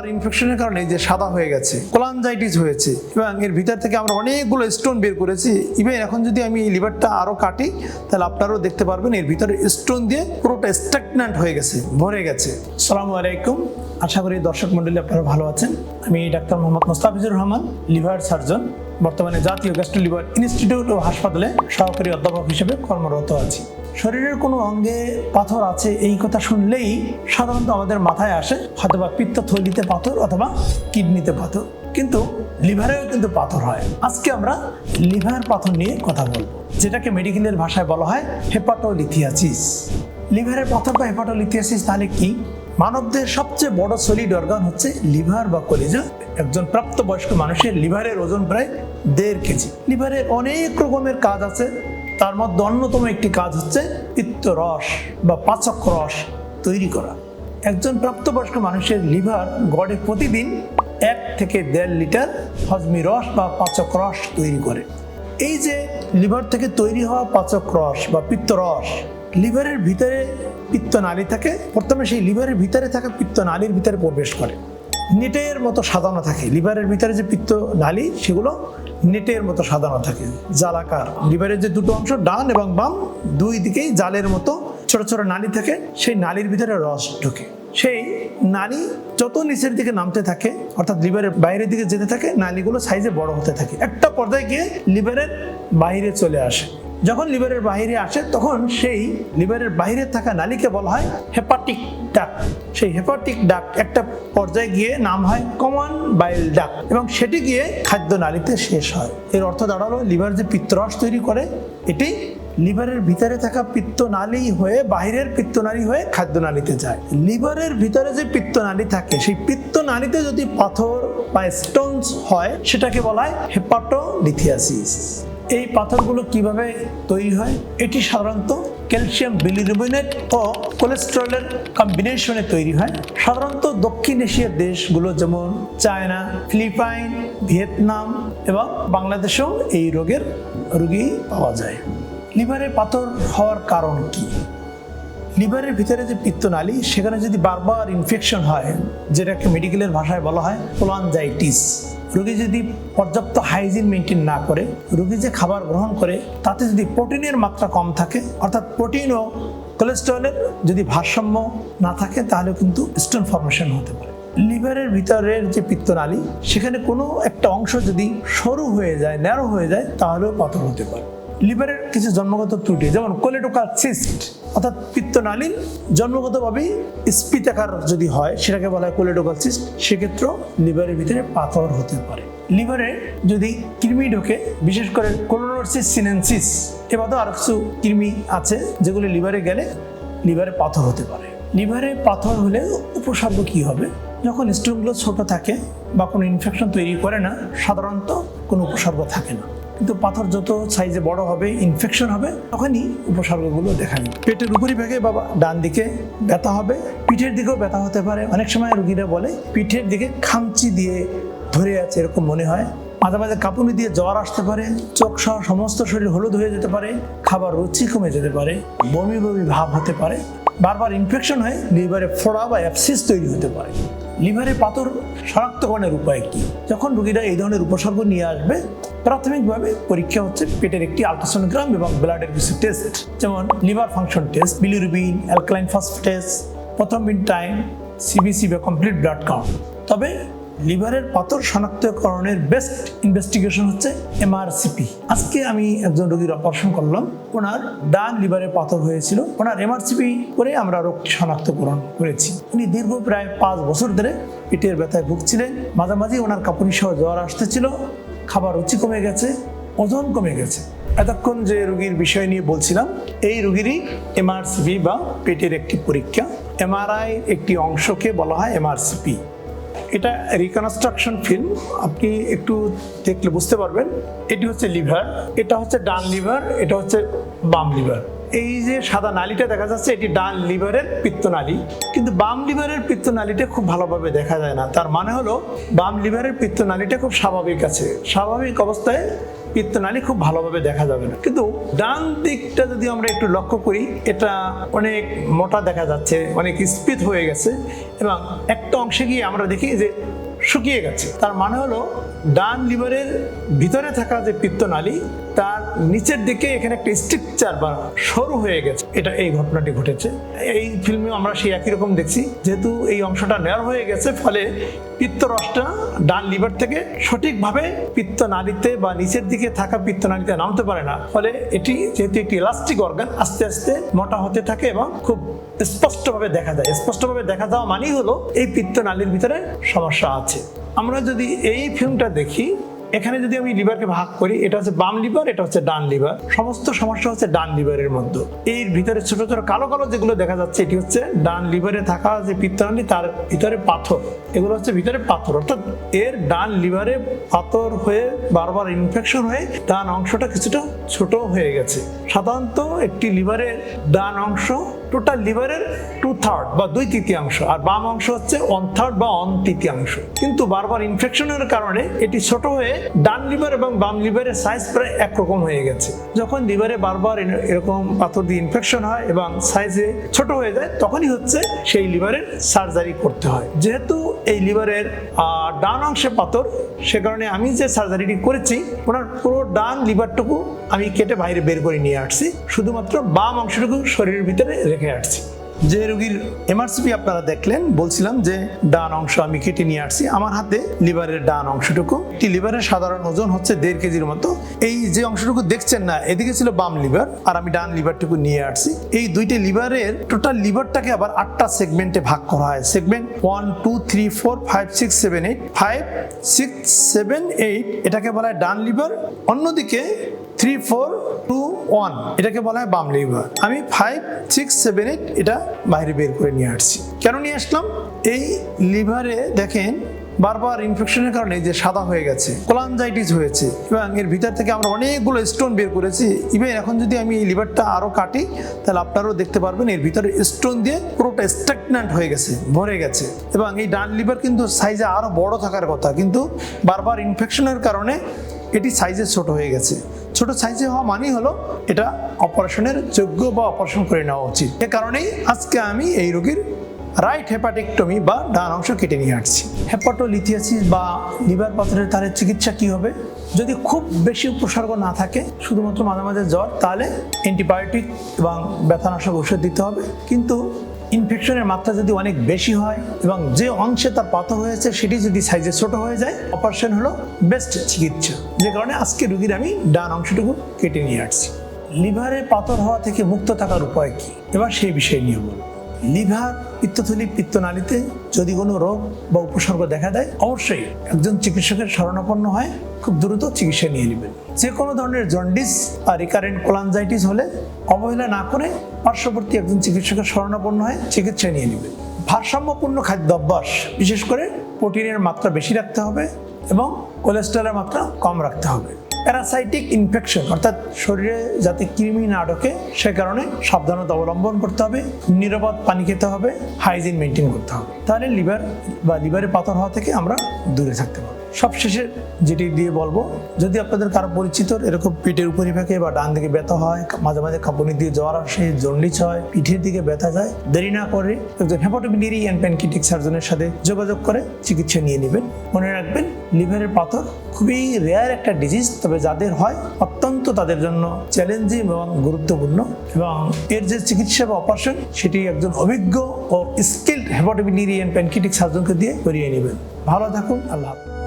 বারবার ইনফেকশনের কারণে যে সাদা হয়ে গেছে কোলানজাইটিস হয়েছে, এবং এর ভিতর থেকে আমরা অনেকগুলো স্টোন বের করেছি। ইভেন এখন যদি আমি লিভারটা আরও কাটি, তাহলে আপনারাও দেখতে পারবেন এর ভিতরে স্টোন দিয়ে পুরোটা স্ট্যাগন্যান্ট হয়ে গেছে, ভরে গেছে। সালামু আলাইকুম। আশা করি দর্শক মণ্ডলী আপনারা ভালো আছেন। আমি doctor Mohammad Mostafizur Rahman liver surgeon বর্তমানে জাতীয় গ্যাস্ট্রো লিভার ইনস্টিটিউট ও হাসপাতালে সহকারী অধ্যাপক হিসেবে কর্মরত আছি। শরীরের কোনো অঙ্গে পাথর আছে এই কথা শুনলেই সাধারণত আমাদের মাথায় আসে, হয়তোবা পিত্ত থলিতে পাথর অথবা কিডনিতে পাথর। কিন্তু লিভারেও কিন্তু পাথর হয়। আজকে আমরা লিভার পাথর নিয়ে কথা বলব, যেটাকে মেডিকেলের ভাষায় বলা হয় হেপাটোলিথিয়াসিস। লিভারের পাথর বা হেপাটোলিথিয়াসিস তাহলে কি? মানবদের সবচেয়ে বড় সলিড অর্গান হচ্ছে লিভার বা কলিজা। একজন প্রাপ্তবয়স্ক মানুষের লিভারের ওজন প্রায় দেড় কেজি। লিভারের অনেক রকমের কাজ আছে তার মধ্যে অন্যতম একটি কাজ হচ্ছে পিত্ত রস বা পাচক রস তৈরি করা। একজন প্রাপ্তবয়স্ক মানুষের লিভার গড়ে প্রতিদিন এক থেকে দেড় লিটার হজমি রস বা পাচক রস তৈরি করে। এই যে লিভার থেকে তৈরি হওয়া পাচক রস বা পিত্ত রস লিভারের ভিতরে পিত্ত নালী থাকে, প্রথমে সেই লিভারের ভিতরে থাকা পিত্ত নালীর ভিতরে প্রবেশ করে। নেটের মতো সাজানো থাকে। লিভারের ভিতরে যে পিত্ত নালী সেগুলো নেটের মতো সাজানো থাকে। জালাকার লিভারের যে দুটো অংশ, ডান এবং বাম, দুই দিকেই জালের মতো ছোট ছোট নালি থাকে। সেই নালির ভিতরে রস ঢোকে। সেই নালি যত নিচের দিকে নামতে থাকে, অর্থাৎ লিভারের বাইরের দিকে যেতে থাকে, নালিগুলো সাইজে বড় হতে থাকে। একটা পর্দায় গিয়ে লিভারের বাইরে চলে আসে। যখন লিভারের বাইরে আসে, তখন সেই লিভারের বাইরে থাকা নালীকে বলা হয় হেপাটিক ডাক। সেই হেপাটিক ডাক একটা পর্যায়ে গিয়ে নাম হয় কমন বাইল ডাক এবং সেটি গিয়ে খাদ্য নালীতে শেষ হয়। এর অর্থ দাঁড়াল, লিভার যে পিত্তরস তৈরি করে, এটি লিভারের ভিতরে থাকা পিত্তনালী হয়ে বাইরের পিত্তনালী হয়ে খাদ্য নালীতে যায়। লিভারের ভিতরে যে পিত্তনালী থাকে, সেই পিত্তনালীতে যদি পাথর বা স্টোনস হয়, সেটাকে বলা হয় হেপাটোলিথিয়াসিস এই পাথরগুলো কীভাবে তৈরি হয়? এটি সাধারণত ক্যালসিয়াম বিলিরুবিনেট ও কোলেস্টেরলের কম্বিনেশনে তৈরি হয়। সাধারণত দক্ষিণ এশিয়ার দেশগুলো যেমন চায়না, ফিলিপাইন, ভিয়েতনাম এবং বাংলাদেশেও এই রোগের রোগী পাওয়া যায়। লিভারে পাথর হওয়ার কারণ কি? লিভারের ভিতরে যে পিত্তনালী সেখানে যদি বারবার ইনফেকশন হয়, যেটাকে মেডিকেলের ভাষায় বলা হয় কোলানজাইটিস রোগী যদি পর্যাপ্ত হাইজিন মেনটেন না করে, রোগী যে খাবার গ্রহণ করে, তাতে যদি প্রোটিনের মাত্রা কম থাকে, অর্থাৎ প্রোটিন ও কোলেস্টেরলের যদি ভারসাম্য না থাকে তাহলে কিন্তু স্টোন ফর্মেশন হতে পারে। লিভারের ভিতরের যে পিত্তনালী, সেখানে কোনো একটা অংশ যদি সরু হয়ে যায় ন্যারো হয়ে যায়, তাহলেও পাথর হতে পারে। লিভারের কিছু জন্মগত ত্রুটি, যেমন কোলেটোকাল সিস্ট অর্থাৎ পিত্তনালীর জন্মগতভাবেই স্পিতাকার যদি হয়, সেটাকে বলা হয় কোলেটোকাল সিস্ট সেক্ষেত্রেও লিভারের ভিতরে পাথর হতে পারে। লিভারে যদি কৃমি ঢোকে, বিশেষ করে কোলোনোসিস সিনেন্সিস এবারও আরও কিছু কৃমি আছে, যেগুলো লিভারে গেলে লিভারে পাথর হতে পারে। লিভারে পাথর হলে উপসর্গ কি হবে? যখন স্টোনগুলো ছোট থাকে বা কোনো ইনফেকশন তৈরি করে না, সাধারণত কোনো উপসর্গ থাকে না। কিন্তু পাথর যত সাইজে বড় হবে ইনফেকশন হবে, তখনই উপসর্গগুলো দেখা যায় পেটের উপরিভাগে বা ডান দিকে ব্যথা হবে, পিঠের দিকেও ব্যথা হতে পারে। অনেক সময় রুগীরা বলে, পিঠের দিকে খামচি দিয়ে ধরে আছে এরকম মনে হয়। মাঝে মাঝে কাঁপুনি দিয়ে জ্বর আসতে পারে, চোখ সহ সমস্ত শরীর হলুদ হয়ে যেতে পারে, খাবার রুচি কমে যেতে পারে, বমি বমি ভাব হতে পারে। বারবার ইনফেকশন হয়ে লিভারে ফোড়া বা অ্যাপসিস তৈরি হতে পারে। লিভারে পাথর শনাক্তকরণের উপায় কি? যখন রোগীরা এই ধরনের উপসর্গ নিয়ে আসবে, প্রাথমিকভাবে পরীক্ষা হচ্ছে পেটের একটি আলট্রাসোনোগ্রাম এবং ব্লাডের কিছু টেস্ট যেমন liver function test bilirubin alkaline phosphatase prothrombin time CBC বা কমপ্লিট ব্লাড কাউন্ট তবে লিভারের পাথর শনাক্তকরণের বেস্ট ইনভেস্টিগেশন হচ্ছে এমআরসিপি আজকে আমি একজন রোগীর অপারেশন করলাম। ওনার ডান লিভারে পাথর হয়েছিল। ওনার এমআরসিপি করে আমরা রোগটি শনাক্তকরণ করেছি। উনি দীর্ঘ প্রায় পাঁচ বছর ধরে পেটের ব্যথায় ভুগছিলেন। মাঝামাঝি ওনার কাপুনি সহ জ্বর আসতেছিল। খাবার রুচি কমে গেছে, ওজন কমে গেছে। এতক্ষণ যে রুগীর বিষয় নিয়ে বলছিলাম, এই রুগীরই এমআরসিপি বা পেটের একটি পরীক্ষা। এমআরআই একটি অংশকে বলা হয় এমআরসিপি এটা রিকনস্ট্রাকশন ফিল্ম আপনি একটু দেখলে বুঝতে পারবেন। এটি হচ্ছে লিভার এটা হচ্ছে ডান লিভার এটা হচ্ছে বাম লিভার এই যে সাদা নালীটা দেখা যাচ্ছে, এটি ডান লিভারের পিত্তনালী। কিন্তু বাম লিভারের পিত্তনালীটা খুব ভালোভাবে দেখা যায় না। তার মানে হলো, বাম লিভারের পিত্তনালীটা খুব স্বাভাবিক আছে। স্বাভাবিক অবস্থায় পিত্তনালী খুব ভালোভাবে দেখা যাবে না। কিন্তু ডান দিকটা যদি আমরা একটু লক্ষ্য করি, এটা অনেক মোটা দেখা যাচ্ছে, অনেক স্পিড হয়ে গেছে এবং একটা অংশে গিয়ে আমরা দেখি যে শুকিয়ে গেছে। তার মানে হলো, ডান লিভারের ভিতরে থাকা যে পিত্তনালী তার নিচের দিকে এখানে একটা স্ট্রিকচার বা সরু হয়ে গেছে। এটা এই ঘটনাটি ঘটেছে। এই ফিল্মে আমরা সেই একই রকম দেখছি। যেহেতু এই অংশটা নেওয়ার হয়ে গেছে, ফলে পিত্তরসটা ডান লিভার থেকে সঠিকভাবে পিত্ত পিত্তনালীতে বা নিচের দিকে থাকা পিত্ত পিত্তনালীতে নামতে পারে না। ফলে এটি যেহেতু একটি ইলাস্টিক অর্গান আস্তে আস্তে মোটা হতে থাকে এবং খুব স্পষ্টভাবে দেখা যায়। স্পষ্টভাবে দেখা যাওয়া মানেই হলো এই পিত্তনালীর ভিতরে সমস্যা আছে। আমরা যদি এই ফিল্মটা দেখি এখানে যদি আমি লিভারকে ভাগ করি, এটা হচ্ছে বাম লিভার, এটা হচ্ছে ডান লিভার। সমস্ত সমস্যা হচ্ছে ডান লিভারের মধ্যে। এর ভিতরে ছোট ছোট কালো কালো যেগুলো দেখা যাচ্ছে, এটি হচ্ছে ডান লিভারে থাকা যে পিত্তনালী তার ভিতরে পাথর। এগুলো হচ্ছে ভিতরে পাথর। অর্থাৎ এর ডান লিভারে পাথর হয়ে বারবার ইনফেকশন হয়ে ডান অংশটা কিছুটা ছোট হয়ে গেছে। সাধারণত একটি লিভারের ডান অংশ টোটাল লিভারের টু থার্ড বা দুই তৃতীয়াংশ আর বাম অংশ হচ্ছে ওয়ান থার্ড বা অন তৃতীয়াংশ কিন্তু বারবার ইনফেকশনের কারণে এটি ছোট হয়ে ডান লিভার এবং বাম লিভারের সাইজ প্রায় একরকম হয়ে গেছে। যখন লিভারে বারবার এরকম পাথর দিয়ে ইনফেকশন হয় এবং সাইজে ছোট হয়ে যায়, তখনই হচ্ছে সেই লিভারের সার্জারি করতে হয়। যেহেতু এই লিভারের ডান অংশে পাথর, সে কারণে আমি যে সার্জারিটি করেছি, ওনার পুরো ডান লিভারটুকু আমি কেটে বাইরে বের করে নিয়ে আসছি। শুধুমাত্র বাম অংশটুকু শরীরের ভিতরে রেখে আসছি। যে রুগীর এমআরসিপি আপনারা দেখলেন, বলছিলাম যে ডান অংশ আমি কেটে নিয়ে আসছি। আমার হাতে লিভারের ডান অংশটুকু। একটি লিভারের সাধারণ ওজন হচ্ছে দেড় কেজির মতো। এই যে অংশটুকু দেখছেন না, এদিকে ছিল বাম লিভার আর আমি ডান লিভারটুকু নিয়ে আসছি। এই দুইটি লিভারের টোটাল লিভারটাকে আবার আটটা সেগমেন্টে ভাগ করা হয়। Segment one, two, three, four, five, six, seven, eight. Five, six, seven, eight, এটাকে বলা হয় ডান লিভার। অন্যদিকে থ্রি ফোর টু ওয়ান এটাকে বলা হয় বাম লিভার আমি ফাইভ সিক্স সেভেন এইট এটা বাইরে বের করে নিয়ে আসছি। কেন নিয়ে আসলাম? এই লিভারে দেখেন বারবার ইনফেকশনের কারণে যে সাদা হয়ে গেছে কোলানজাইটিস হয়েছে, এবং এর ভিতর থেকে আমরা অনেকগুলো স্টোন বের করেছি। ইভেন এখন যদি আমি এই লিভারটা আরও কাটি, তাহলে আপনারাও দেখতে পারবেন এর ভিতরে স্টোন দিয়ে পুরোটা স্ট্যাগন্যান্ট হয়ে গেছে, ভরে গেছে। এবং এই ডান লিভার কিন্তু সাইজে আরও বড় থাকার কথা, কিন্তু বারবার ইনফেকশনের কারণে এটি সাইজে ছোট হয়ে গেছে। ছোট সাইজে হওয়া মানেই হলো এটা অপারেশনের যোগ্য বা অপারেশন করে নেওয়া উচিত। এ কারণেই আজকে আমি এই রোগীর রাইট হেপাটিকটমি বা ডান অংশ কেটে নিয়ে আসছি। হেপাটোলিথিয়াসিস বা লিভার পাথরের তারের চিকিৎসা কি হবে? যদি খুব বেশি উপসর্গ না থাকে, শুধুমাত্র মাঝে মাঝে জ্বর, তাহলে অ্যান্টিবায়োটিক এবং ব্যথানাশক ওষুধ দিতে হবে। কিন্তু ইনফেকশনের মাত্রা যদি অনেক বেশি হয় এবং যে অংশে তার পাথর হয়েছে, সেটি যদি সাইজে ছোট হয়ে যায় অপারেশন হলো বেস্ট চিকিৎসা। যে কারণে আজকে রুগীর আমি ডান অংশটুকু কেটে নিয়ে আসছি। লিভারে পাথর হওয়া থেকে মুক্ত থাকার উপায় কি? এবার সেই বিষয় নিয়ে বলব। লিভার পিত্তথলি পিত্তনালীতে যদি কোনো রোগ বা উপসর্গ দেখা দেয়, অবশ্যই একজন চিকিৎসকের শরণাপন্ন হয় খুব দ্রুত চিকিৎসা নিয়ে নেবেন। যে কোনো ধরনের জন্ডিস বা রিকারেন্ট কোলানজাইটিস হলে অবহেলা না করে পার্শ্ববর্তী একজন চিকিৎসকের শরণাপন্ন হয়, চিকিৎসা নিয়ে নেবেন ভারসাম্যপূর্ণ খাদ্য অভ্যাস বিশেষ করে প্রোটিনের মাত্রা বেশি রাখতে হবে এবং কোলেস্ট্রলের মাত্রা কম রাখতে হবে। প্যারাসাইটিক ইনফেকশন, অর্থাৎ শরীরে যাতে কৃমি না ঢোকে, সে কারণে সাবধানতা অবলম্বন করতে হবে, নিরাপদ পানি খেতে হবে, হাইজিন মেনটেন করতে হবে। তাহলে লিভার বা লিভারে পাথর হওয়া থেকে আমরা দূরে থাকতে পারব। সবশেষে যেটি দিয়ে বলব, যদি আপনাদের কারও পরিচিত এরকম পিঠের উপরিভাগে বা ডান দিকে ব্যথা হয়, মাঝে মাঝে কাঁপুনি দিয়ে জ্বর আসে, জন্ডিস হয়, পিঠের দিকে ব্যথা যায়, দেরি না করে একজন হেপাটোমিনারি অ্যান্ড প্যানকিটিক সার্জনের সাথে যোগাযোগ করে চিকিৎসা নিয়ে নেবেন। মনে রাখবেন, লিভারের পাথর খুবই রেয়ার একটা ডিজিজ তবে যাদের হয় অত্যন্ত তাদের জন্য চ্যালেঞ্জিং এবং গুরুত্বপূর্ণ এবং এর যে চিকিৎসা বা অপারেশন সেটি একজন অভিজ্ঞ ও স্কিল্ড হেপাটোমিনারি অ্যান্ড প্যানকিটিক সার্জনকে দিয়ে করিয়ে নেবেন। ভালো থাকুন, আল্লাহ হাফেজ।